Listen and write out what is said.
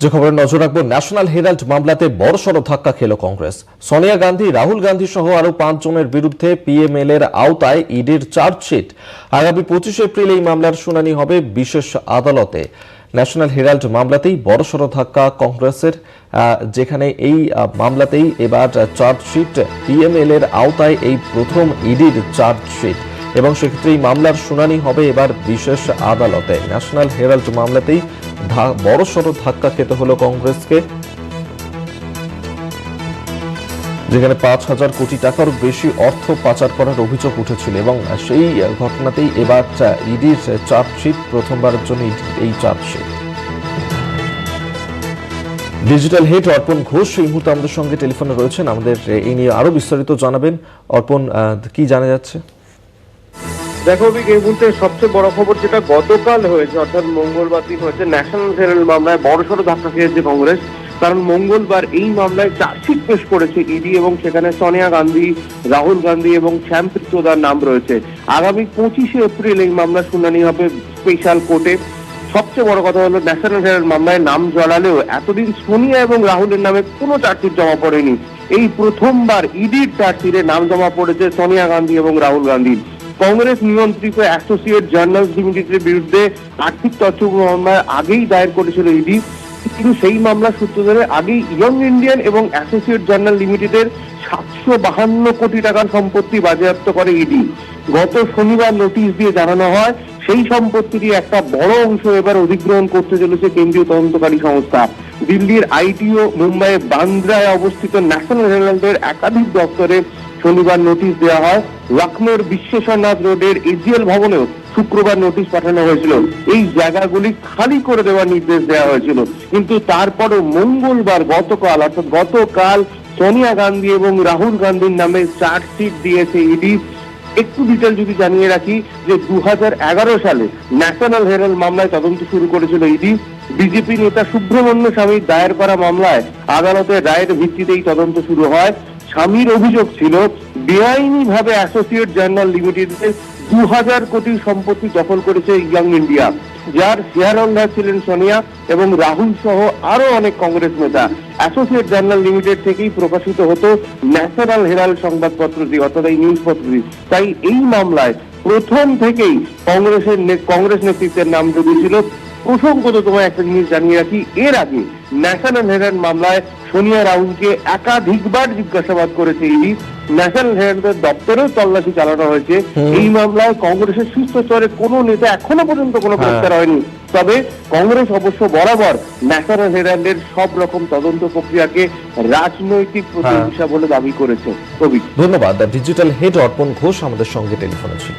যে খবরে নজর রাখব ন্যাশনাল হেরাল্ড মামলাতে বড়সড় ধাক্কা খেল কংগ্রেস। সোনিয়া গান্ধী, রাহুল গান্ধী সহ আরও পাঁচ জনের বিরুদ্ধে পিএমএল এর আওতায় ইডির চার্জশিট। আগামী পঁচিশে এপ্রিল এই মামলার শুনানি হবে বিশেষ আদালতে। ন্যাশনাল হেরাল্ড মামলাতেই বড়সড় ধাক্কা কংগ্রেসের যেখানে এই মামলাতেই এবার চার্জশিট পিএমএল এর আওতায় এই প্রথম ইডির চার্জশিট। এবং সেক্ষেত্রে এই মামলার শুনানি হবে এবার বিশেষ আদালতে। ন্যাশনাল হেরাল্ড মামলাতেই বড়সড় ধাক্কা খেতে হলো কংগ্রেসকে। যেখানে পাঁচ হাজার কোটি টাকার বেশি অর্থ পাচার করার অভিযোগ উঠেছিল এবং সেই ঘটনাতেই এবার ইডির চার্জশিট প্রথমবারের জন্য এই চার্জশিট। ডিজিটাল হেড অর্পণ ঘোষ এই মুহূর্তে আমাদের সঙ্গে টেলিফোনে রয়েছেন। আমাদের এই নিয়ে আরও বিস্তারিত জানাবেন। অর্পণ কি জানা যাচ্ছে? দেখো এই মুহূর্তে সবচেয়ে বড় খবর যেটা গতকাল হয়েছে, অর্থাৎ মঙ্গলবার দিন হয়েছে ন্যাশনাল হেরাল্ড মামলায় বড়সড় ধাক্কা খেয়েছে কংগ্রেস। কারণ মঙ্গলবার এই মামলায় চার্জশিট পেশ করেছে ইডি এবং সেখানে সোনিয়া গান্ধী, রাহুল গান্ধী এবং শ্যাম পিত্রোদার নাম রয়েছে। আগামী পঁচিশে এপ্রিল এই মামলার শুনানি হবে স্পেশাল কোর্টে সবচেয়ে বড় কথা হলো ন্যাশনাল হেরাল্ড মামলায় নাম জড়ালেও এতদিন সোনিয়া এবং রাহুলের নামে কোনো চার্জশিট জমা পড়েনি। এই প্রথমবার ইডির চার্জশিটে নাম জমা পড়েছে সোনিয়া গান্ধী এবং রাহুল গান্ধীর কংগ্রেস নিয়ন্ত্রিত অ্যাসোসিয়েট জার্নালস লিমিটেডের বিরুদ্ধে আর্থিক তথ্য মামলায় আগেই দায়ের করেছিল ইডি। কিন্তু সেই মামলা সূত্র ধরে আগেই ইয়ং ইন্ডিয়ান এবং অ্যাসোসিয়েট জার্নাল লিমিটেডের সাতশো বাহান্ন কোটি টাকার সম্পত্তি বাজেয়াপ্ত করে ইডি। গত শনিবার নোটিশ দিয়ে জানানো হয়, সেই সম্পত্তিটি একটা বড় অংশ এবার অধিগ্রহণ করতে চলেছে কেন্দ্রীয় তদন্তকারী সংস্থা। দিল্লির আইটিও মুম্বাইয়ের বান্দ্রায় অবস্থিত ন্যাশনাল হেরাল্ডের একাধিক দপ্তরে শনিবার নোটিশ দেওয়া হয়। লখনৌর বিশ্বেশ্বরনাথ রোডের এজিএল ভবনেও শুক্রবার নোটিশ পাঠানো হয়েছিল। এই জায়গাগুলি খালি করে দেওয়ার নির্দেশ দেওয়া হয়েছিল। কিন্তু তারপরও মঙ্গলবার গতকাল, অর্থাৎ গতকাল সোনিয়া গান্ধী এবং রাহুল গান্ধীর নামে চার্জশিট দিয়েছে ইডি। একটু ডিটেল যদি জানিয়ে রাখি যে দু হাজার এগারো সালে ন্যাশনাল হেরাল্ড মামলায় তদন্ত শুরু করেছিল ইডি। বিজেপি নেতা সুব্রমণ্য স্বামীর দায়ের করা মামলায় আদালতের রায়ের ভিত্তিতেই তদন্ত শুরু হয়। স্বামীর অভিযোগ ছিল বেআইনি ভাবে অ্যাসোসিয়েট জার্নাল লিমিটেডের দু হাজার কোটি সম্পত্তি দখল করেছে ইয়াং ইন্ডিয়া, যার হোল্ডার ছিলেন সোনিয়া এবং রাহুল সহ আরও অনেক কংগ্রেস নেতা। অ্যাসোসিয়েট জার্নাল লিমিটেড থেকেই প্রকাশিত হতো ন্যাশনাল হেরাল্ড সংবাদপত্রটি অর্থাৎ এই নিউজ পত্রটি তাই এই মামলায় প্রথম থেকেই কংগ্রেসের কংগ্রেস নেতৃত্বের নাম জড়িয়েছিল প্রসঙ্গত তোমায় একটা জিনিস জানিয়ে রাখি। এর আগে ন্যাশনাল হেরাল্ড মামলায় সোনিয়া রাহুলকে একাধিকবার জিজ্ঞাসাবাদ করেছে ইডি। ন্যাশনাল হেরাল্ডের দপ্তরেও তল্লাশি চালানো হয়েছে। এই মামলায় কংগ্রেসের শীর্ষ স্তরে কোনো নেতা এখনও পর্যন্ত কোনো হ্যাঁ। গ্রেফতার হয়নি। তবে কংগ্রেস অবশ্য বরাবর ন্যাশনাল হেরাল্ডের সব রকম তদন্ত প্রক্রিয়াকে রাজনৈতিক প্রতিহিংসা বলে দাবি করেছে কবি। ধন্যবাদ। ডিজিটাল হেড অর্পণ ঘোষ আমাদের সঙ্গে টেলিফোনে ছিল